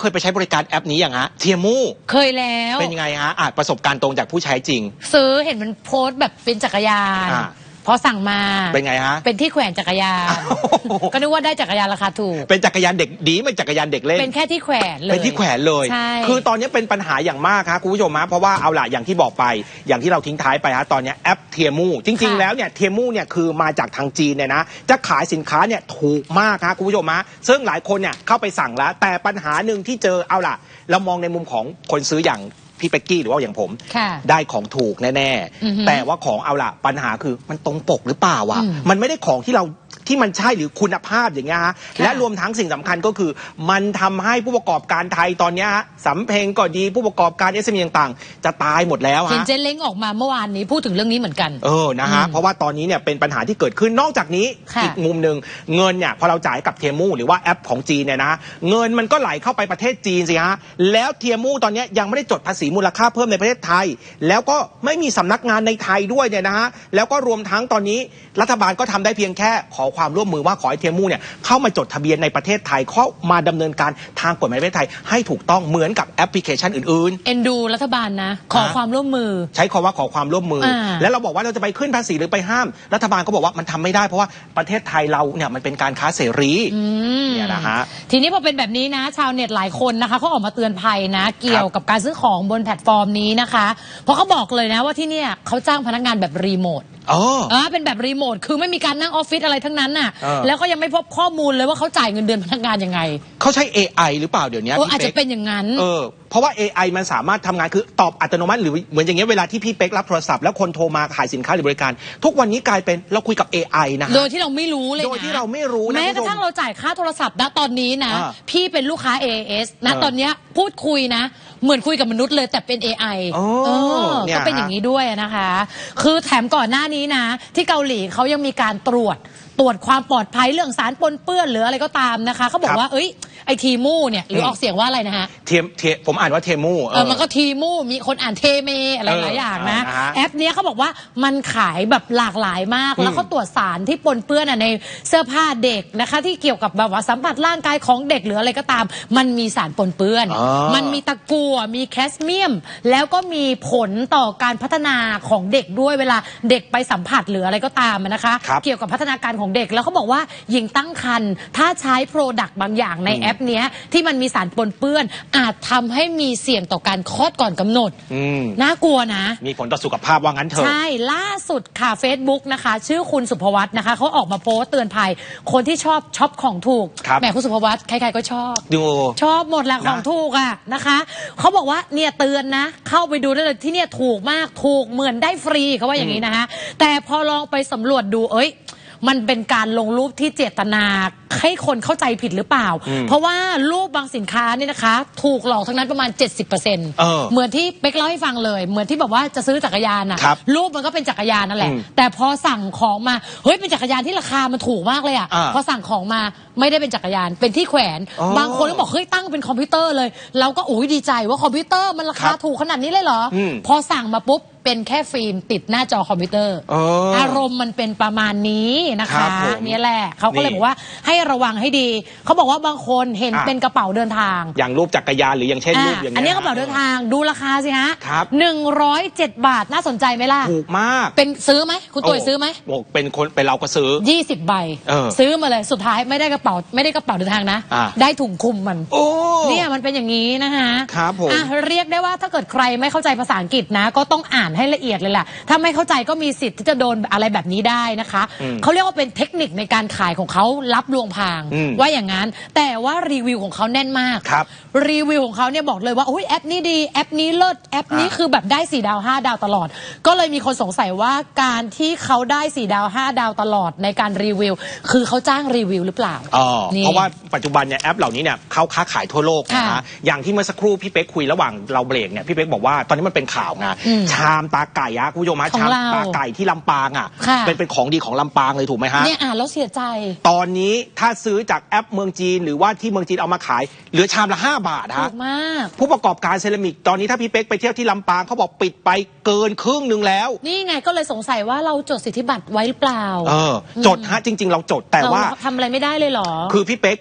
เคยไปใช้บริการแอปนี้อย่างฮะเทียมูเคยแล้วเป็นยังไงฮะอะประสบการณ์ตรงจากผู้ใช้จริง ซื้อเห็นมันโพสต์แบบเป็นจักรยาน อ่า พอสั่งมาเป็นไงฮะ เป็นที่แขวนจักรยานโอ้โหก็นึกว่าได้จักรยานราคาถูก เป็นจักรยานเด็กดีไม่จักรยานเด็กเล่น เป็นแค่ที่แขวนเลย เป็นที่แขวนเลยใช่คือตอนนี้เป็นปัญหาอย่างมากครับคุณผู้ชมฮะเพราะว่าเอาล่ะอย่างที่บอกไป อย่างที่เราทิ้งท้ายไปฮะตอนนี้แอปเทียมูจริง ๆ แล้วเนี่ยเทียมูเนี่ยคือมาจากทางจีนเนี่ยนะจะขายสินค้าเนี่ยถูกมากครับคุณผู้ชมฮะซึ่งหลายคนเนี่ยเข้าไปสั่งแล้ว แต่ปัญหาหนึ่งที่เจอเอาล่ะ เรามองในมุมของคนซื้ออย่าง พี่เป็กกี้หรือว่าอย่างผม ค่ะได้ของถูกแน่ อือฮึๆ แต่ว่าของเอาล่ะปัญหาคือมันตรงปกหรือเปล่าวะอืม มันไม่ได้ของที่เรา ที่มันใช่หรือคุณภาพอย่างเงี้ยฮะค่ะและรวมทั้งสิ่งสำคัญก็คือ มันทำให้ผู้ประกอบการไทยตอนเนี้ยฮะสำเพ็งก็ดีผู้ประกอบการเอสเอ็มต่างๆ จะตายหมดแล้วเห็นฮะเจนเล้งออกมาเมื่อวานนี้พูดถึงเรื่องนี้เหมือนกันเออนะฮะอืมเพราะว่าตอนนี้เนี่ยเป็นปัญหาที่เกิดขึ้นนอกจากนี้ค่ะอีกมุมหนึ่งเงินเนี่ยพอเราจ่ายกับเทียมูหรือว่าแอปของจีนเนี่ยนะเงินมันก็ไหลเข้าไปประเทศจีนสิฮะแล้วเทียมูตอนเนี้ยยังไม่ได้จดภาษีมูลค่าเพิ่มในประเทศไทย แล้วก็ไม่มีสำนักงานในไทยด้วยเนี่ยนะฮะแล้วก็รวมทั้งตอนนี้รัฐบาลก็ทำได้เพียงแค่ขอความร่วมมือว่าขอให้เทียมูเนี่ยเข้ามาจดทะเบียนในประเทศไทยเข้ามาดำเนินการทางกฎหมายประเทศไทย ให้ถูกต้องเหมือนกับแอปพลิเคชันอื่นๆ เอ็นดูรัฐบาลนะ ขอฮะความร่วมมือ ใช้คำว่าขอความร่วมมืออาแล้วเราบอกว่าเราจะไปขึ้นภาษีหรือไปห้าม รัฐบาลก็บอกว่ามันทำไม่ได้เพราะว่าประเทศไทยเราเนี่ยมันเป็นการค้าเสรีอืมเนี่ยนะฮะทีนี้พอเป็นแบบนี้นะ ชาวเน็ตหลายคนนะคะเขาออกมาเตือนภัยนะ เกี่ยวกับการซื้อของบนแพลตฟอร์มนี้นะคะ เพราะเขาบอกเลยนะว่าที่เนี่ยเขาจ้างพนักงานแบบรีโมท อ๋ออ่าเป็นแบบรีโมทคือไม่มีการนั่งออฟฟิศอะไรทั้งนั้นน่ะ เออ แล้วก็ยังไม่พบข้อมูลเลยว่าเขาจ่ายเงินเดือนพนักงานยังไงเขาใช้ AI หรือเปล่าเดี๋ยวนี้เออพี่อาจจะป๊กเป็นอย่างนั้น เออ เพราะว่า AI มันสามารถทำงานคือตอบอัตโนมัติหรือเหมือนอย่างเงี้ยเวลาที่พี่เป๊กรับโทรศัพท์แล้วคนโทรมาขายสินค้าหรือบริการ ทุกวันนี้กลายเป็นเราคุยกับ AI นะฮะโดยที่เราไม่รู้เลยนะโดยที่เราไม่รู้นะแม้กระคุณผู้ชมทั่งเราจ่ายค่าโทรศัพท์นะตอนนี้นะอ่าพี่เป็นลูกค้า AAS นะเออตอนเนี้ยพูดคุยนะ เหมือนคุยกับมนุษย์เลยแต่เป็น AI โอ้เออเนี่ยก็เป็นอย่างนี้ด้วยนะคะ คือแถมก่อนหน้านี้นะ ที่เกาหลีเขายังมีการตรวจ ตรวจความปลอดภัยเรื่องสารปนเปื้อนหรืออะไรก็ตามนะคะเขาบอกว่าเอ้ยไอทีมูเนี่ยหรือออกเสียงว่าอะไรนะฮะเทียมเทียผมอ่านว่าเทมูเออมันก็ทีมูมีคนอ่านเทเมอะไรหลายอย่างนะเออนะฮะแอปเนี้ยเขาบอกว่ามันขายแบบหลากหลายมากอืมแล้วเขาตรวจสารที่ปนเปื้อนอะในเสื้อผ้าเด็กนะคะ ที่เกี่ยวกับแบบว่าสัมผัสร่างกายของเด็กหรืออะไรก็ตาม มันมีสารปนเปื้อนอ๋อมันมีตะกั่วมีแคสเมียม แล้วก็มีผลต่อการพัฒนาของเด็กด้วยเวลาเด็กไปสัมผัสหรืออะไรก็ตามอะนะคะครับเกี่ยวกับพัฒนาการของเด็ก แล้วเขาบอกว่าหญิงตั้งครรภ์ถ้าใช้โปรดักต์บางอย่างในแอปเนี้ยที่มันมีสารปนเปื้อน อาจทำให้มีเสี่ยงต่อการคลอดก่อนกำหนด อืม น่ากลัวนะ มีผลต่อสุขภาพว่างั้นเถอะ ใช่ ล่าสุดค่ะ Facebook นะคะ ชื่อคุณสุภวัตนะคะเขาออกมาโพสต์เตือนภัย คนที่ชอบช็อปของถูกครับ แหมคุณสุภวัตใครๆก็ชอบ ดู ชอบหมดแหละนะของถูกอะนะคะเขาบอกว่าเนี่ยเตือนนะ เข้าไปดูได้เลยที่เนี่ยถูกมากถูกเหมือนได้ฟรีเขาว่าอย่างนี้นะคะแต่พอลองไปสำรวจดูเอ้ย มันเป็นการลงรูปที่เจตนา ให้คนเข้าใจผิดหรือเปล่าอืมเพราะว่ารูปบางสินค้าเนี่ยนะคะ ถูกหลอกทั้งนั้นประมาณ 70%เออเหมือนที่เป๊กเล่าให้ฟังเลย เหมือนที่แบบว่าจะซื้อจักรยานอะครับรูปมันก็เป็นจักรยานนั่นแหละอืมแต่พอสั่งของมาเฮ้ยเป็นจักรยานที่ราคามันถูกมากเลยอะอ่าพอสั่งของมาไม่ได้เป็นจักรยานเป็นที่แขวน อ๋อบางคนก็บอกเฮ้ยตั้งเป็นคอมพิวเตอร์เลยเราก็อุ้ยดีใจว่าคอมพิวเตอร์มันราครัคาบถูกขนาดนี้เลยเหรออม พอสั่งมาปุ๊บเป็นแค่ฟิล์มติดหน้าจอคอมพิวเตอร์อ๋ออ อารมณ์มันเป็นประมาณนี้นะครัคะบผมเนี่ยแหละเขาก็เลยนี่บอกว่าให้ระวังให้ดี เขาบอกว่าบางคนเห็นอะ เป็นกระเป๋าเดินทางอย่างรูปจักรยานหรืออย่างเช่นรูปอย่างอันเงี้นี้ยกระเป๋าเดินทางดูราคาสิฮะครับ หนึ่งร้อยเจ็ดบาทน่าสนใจไหมล่ะ ถูกมากเป็นซื้อไหมคุณตุ๋ยซื้อไหมโอ้เป็นคนเป็นเราก็ซื้อ ยี่สิบใบ เออซื้อมาเลยสุดท้ายไม่ได้กระเป๋าไม่ได้กระเป๋าเดินทางนะ อะ ได้ถุงคลุมมัน โอ้ เนี่ยมันเป็นอย่างนี้นะคะครับผม อะเรียกได้ว่าถ้าเกิดใครไม่เข้าใจภาษาอังกฤษนะ ก็ต้องอ่านให้ละเอียดเลยแหละถ้าไม่เข้าใจก็มีสิทธิ์ที่จะโดนอะไรแบบนี้ได้นะคะอืมเขาเรียกว่าเป็นเทคนิคในการขายของเขารับลวงพรางอืมว่าอย่างนั้น แต่ว่ารีวิวของเขาแน่นมากครับรีวิวของเขาเนี่ยบอกเลยว่าโอ้ยแอปนี้ดีแอปนี้เลิศแอปนี้อ่า คือแบบได้4ดาว5ดาวตลอด ก็เลยมีคนสงสัยว่าการที่เขาได้4ดาว5ดาวตลอดในการรีวิว คือเขาจ้างรีวิวหรือเปล่าอ๋อนี่ เพราะว่าปัจจุบันเนี่ยแอปเหล่านี้เนี่ยเขาค้าขายทั่วโลกนะค่ะฮะอย่างที่เมื่อสักครู่พี่เป๊กคุยระหว่างเราเบรกเนี่ยพี่เป๊กบอกว่าตอนนี้มันเป็นข่าวไงอืมชามตาไก่อะคุณผู้ชมฮะของชามเราตาไก่ที่ลำปางอะค่ะ เป็นเป็นของดีของลำปางเลยถูกไหมฮะ เนี่ยอ่านแล้วเสียใจ ตอนนี้ถ้าซื้อจากแอปเมืองจีน หรือว่าที่เมืองจีนเอามาขาย เหลือชามละ 5 บาทถูฮะกมาก ผู้ประกอบการเซรามิกตอนนี้ถ้าพี่เป๊กไปเที่ยวที่ลำปางเขาบอกปิดไปเกินครึ่งหนึ่งแล้ว นี่ไงก็เลยสงสัยว่าเราจดสิทธิบัตรไว้หรือเปล่าเออ จดฮะจริง ๆ เราจดแต่ว่า เรทำอะไรไม่ได้เลยเหรอ คือพี่เป๊ก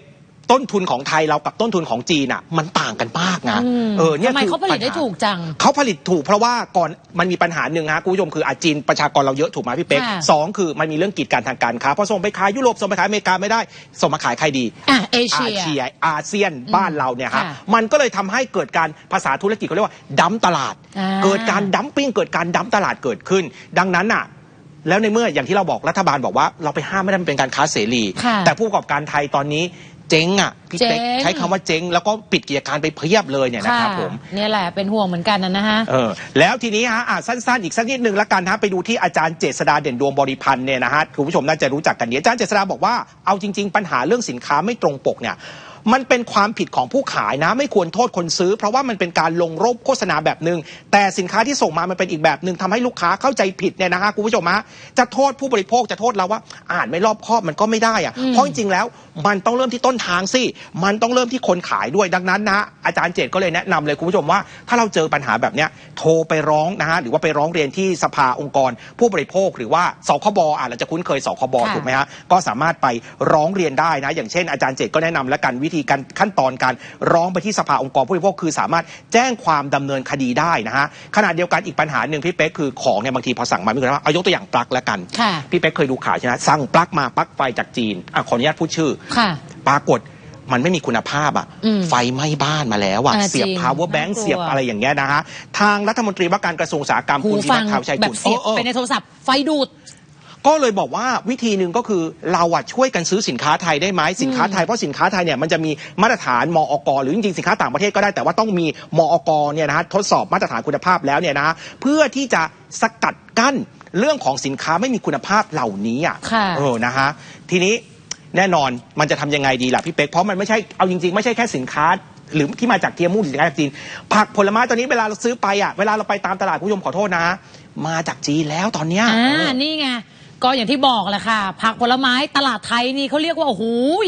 ต้นทุนของไทยเรากับต้นทุนของจีนอะมันต่างกันมากนะอืมเออเนี่ยทำไมคือเขาผลิตได้ญหถูกจังเขาผลิตถูกเพราะว่าก่อนมันมีปัญหาหนึ่งฮะคุณผู้ชมคืออาจีนประชากรเราเยอะถูกไหมพี่เป๊กค่ะสองคือมันมีเรื่องกีดกันทางการค้าพอส่งไปขายยุโรปส่งไปขายอเมริกาไม่ได้ส่งมาขายใครดีอะเอเชียอาเซียอาเซียนบ้านเราเนี่ยครับค่ะมันก็เลยทำให้เกิดการภาษาธุรกิจเขาเรียกว่าดั้มตลาดอ่าเกิดการดั้มปิ้งเกิดการดั้มตลาดเกิดขึ้น ดังนั้นน่ะแล้วในเมื่ออย่างที่เราบอกรัฐบาลบอกว่าเราไปห้ามไม่ได้มันเป็นการค้าเสรีค่ะแต่ผู้ประกอบการไทยตอนนี้ เจ๊งอะพี่เป๊กเจ๊ง ใช้คำว่าเจ๊ง แล้วก็ปิดกิจการไปเพียบเลยเนี่ยนะครับผม เนี่ยแหละเป็นห่วงเหมือนกันนะนะฮะ เออแล้วทีนี้ฮะอะสั้นๆ อีกสักนิดนึงละกันฮะไปดูที่อาจารย์เจษดาเด่นดวงบริพันธ์เนี่ยนะฮะคุณผู้ชมน่าจะรู้จักกันดีอาจารย์เจษดาบอกว่าเอาจริง ๆ ปัญหาเรื่องสินค้าไม่ตรงปกเนี่ย มันเป็นความผิดของผู้ขายนะ ไม่ควรโทษคนซื้อ เพราะว่ามันเป็นการลงรูปโฆษณาแบบหนึ่งแต่สินค้าที่ส่งมามันเป็นอีกแบบหนึ่งทำให้ลูกค้าเข้าใจผิดเนี่ยนะฮะคุณผู้ชมฮะจะโทษผู้บริโภคจะโทษเราว่า อ่านไม่รอบคอบมันก็ไม่ได้อะอืมเพราะจริงๆแล้วมันต้องเริ่มที่ต้นทางสิมันต้องเริ่มที่คนขายด้วยดังนั้นนะฮะอาจารย์เจตก็เลยแนะนำเลยคุณผู้ชมว่า ถ้าเราเจอปัญหาแบบเนี้ยโทรไปร้องนะฮะหรือว่าไปร้องเรียนที่สภาองค์กร ผู้บริโภคหรือว่าสคบอะเราจะคุ้นเคยสคบค่ะถูกไหมฮะก็สามารถไปร้องเรียนได้นะ อย่างเช่นอาจารย์เจตก็แนะนำและกันวิธีการขั้นตอนการร้องไปที่สภาองค์กรผู้บริโภคคือสามารถแจ้งความดำเนินคดีได้นะฮะขณะเดียวกันอีกปัญหาหนึ่งพี่เป๊กคือของเนี่ยบางทีพอสั่งมาไม่คุณภาพเอายกตัวอย่างปลั๊กแล้วกันค่ะพี่เป๊กเคยดูข่าวใช่ไหมสั่งปลั๊กมาปลั๊กไฟจากจีนอะขออนุญาตพูดชื่อค่ะปรากฏมันไม่มีคุณภาพอะอืมไฟไหม้บ้านมาแล้วอะอ่าเสียบจริง power bank น่ากลัวเสียบอะไรอย่างเงี้ยนะฮะ ทางรัฐมนตรีว่าการกระทรวงอุตสาหกรรมหูคุณวิฟันังทข่าวชัยแบกุบลเสียบเออเออไปในโทรศัพท์ไฟดูด ก็เลยบอกว่าวิธีหนึ่งก็คือเราอะช่วยกันซื้อสินค้าไทยได้ไหมสินค้าไทยเพราะสินค้าไทยเนี่ยมันจะมีมาตรฐานมอกหรือจริงๆสินค้าต่างประเทศก็ได้แต่ว่าต้องมีมอกเนี่ยนะฮะทดสอบมาตรฐานคุณภาพแล้วเนี่ยนะฮะเพื่อที่จะสกัดกั้นเรื่องของสินค้าไม่มีคุณภาพเหล่านี้อะค่ะเออนะฮะทีนี้แน่นอนมันจะทำยังไงดีล่ะพี่เป๊กเพราะมันไม่ใช่เอาจริงๆ ไม่ใช่แค่สินค้า หรือที่มาจากเทียมมูหรือสินค้าจากจีน ผักผลไม้ตอนนี้เวลาเราซื้อไปอะเวลาเราไปตามตลาดคุณผู้ชมขอโทษนะ มาจากจีนแล้วตอนเนี้ยอ่าเออนี่ไง ก็อย่างที่บอกแหละค่ะ ผักผลไม้ตลาดไทยนี่เขาเรียกว่าโอ้โห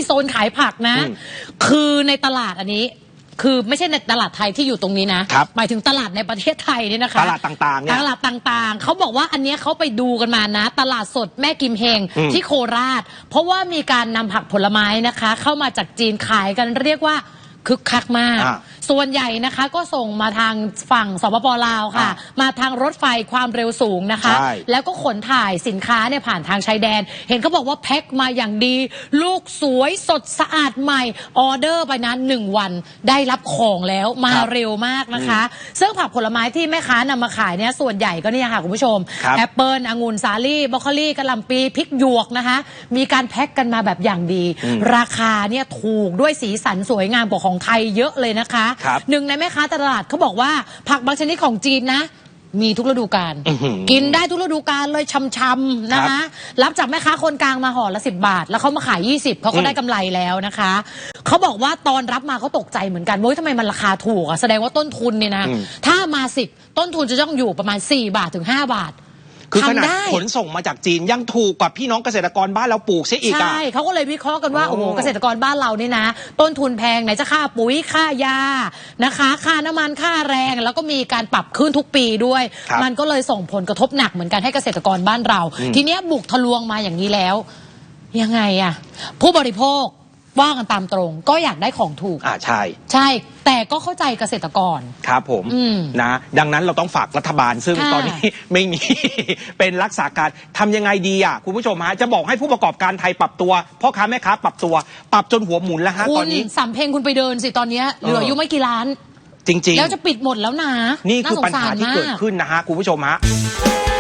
โซนขายผักนะอืมคือในตลาดอันนี้ คือไม่ใช่ในตลาดไทยที่อยู่ตรงนี้นะครับหมายถึงตลาดในประเทศไทยเนี่ยนะคะตลาดต่างๆเนี่ยตลาดต่างๆเขาบอกว่าอันเนี้ยเขาไปดูกันมานะ ตลาดสดแม่กิมเฮงอืมที่โคราช เพราะว่ามีการนำผักผลไม้นะคะ เข้ามาจากจีนขายกันเรียกว่าคึกคักมากอ่า ส่วนใหญ่นะคะก็ส่งมาทางฝั่งสปปลาวค่ะอ่ามาทางรถไฟความเร็วสูงนะคะ ใช่ แล้วก็ขนถ่ายสินค้าเนี่ยผ่านทางชายแดน เห็นเขาบอกว่าแพ็คมาอย่างดี ลูกสวยสดสะอาดใหม่ออเดอร์ไปนั้นหนึ่งวันได้รับของแล้วมาครับเร็วมากนะคะ ซึ่งผักผลไม้ที่แม่ค้านำมาขายเนี่ยส่วนใหญ่ก็เนี่ยค่ะคุณผู้ชมครับ แอปเปิลองุ่นสาลี่บรอกโคลีกะหล่ำปีพริกหยวกนะคะ มีการแพ็คกันมาแบบอย่างดีอืมราคาเนี่ยถูกด้วยสีสันสวยงามกว่าของไทยเยอะเลยนะคะครับหนึ่งในแม่ค้าตลาดเขาบอกว่าผักบางชนิดของจีนนะ มีทุกฤดูกาลอื้อหือกินได้ทุกฤดูกาลเลยช่ำๆนะคะรับจากแม่ค้าคนกลางมาห่อละสิบาท แล้วเขามาขาย 20เขาก็ได้กำไรแล้วนะคะเขาบอกว่าตอนรับมาเขาตกใจเหมือนกันเว้ยทำไมมันราคาถูกอะแสดงว่าต้นทุนเนี่ยนะอืม ถ้ามาสิบต้นทุนจะต้องอยู่ประมาณ 4 บาทถึง 5 บาท คือขนาดทำได้ ขนส่งมาจากจีนยังถูกกว่าพี่น้องเกษตรกรบ้านเราปลูกเสียอีกอะ ใช่เขาก็เลยวิเคราะห์กันว่าโอ้โอ้โหเกษตรกรบ้านเรานี่นะ ต้นทุนแพงไหนจะค่าปุ๋ยค่ายานะคะ ค่าน้ำมันค่าแรง แล้วก็มีการปรับขึ้นทุกปีด้วย ครับมันก็เลยส่งผลกระทบหนักเหมือนกันให้เกษตรกรบ้านเรา อืม ทีเนี้ยบุกทะลวงมาอย่างนี้แล้ว ยังไงอะผู้บริโภค ว่ากันตามตรง ก็อยากได้ของถูก อ่าใช่ ใช่ แต่ก็เข้าใจเกษตรกร ครับผมอืม นะ ดังนั้นเราต้องฝากรัฐบาลซึ่งค่ะตอนนี้ ไม่มี เป็นรักษาการทำยังไงดีอะคุณผู้ชมฮะจะบอกให้ผู้ประกอบการไทยปรับตัวพ่อค้าแม่ค้าปรับตัว ปรับจนหัวหมุนแล้วฮะคุตอนณนี้ สำเพ็งคุณไปเดินสิตอนเนี้ยเหลือเอออยู่ไม่กี่ร้าน จริง แล้วจะปิดหมดแล้วนะๆ นี่คือสงปัญหาสรที่เกิดมขึ้นนะฮะคุณผู้ชมฮะ「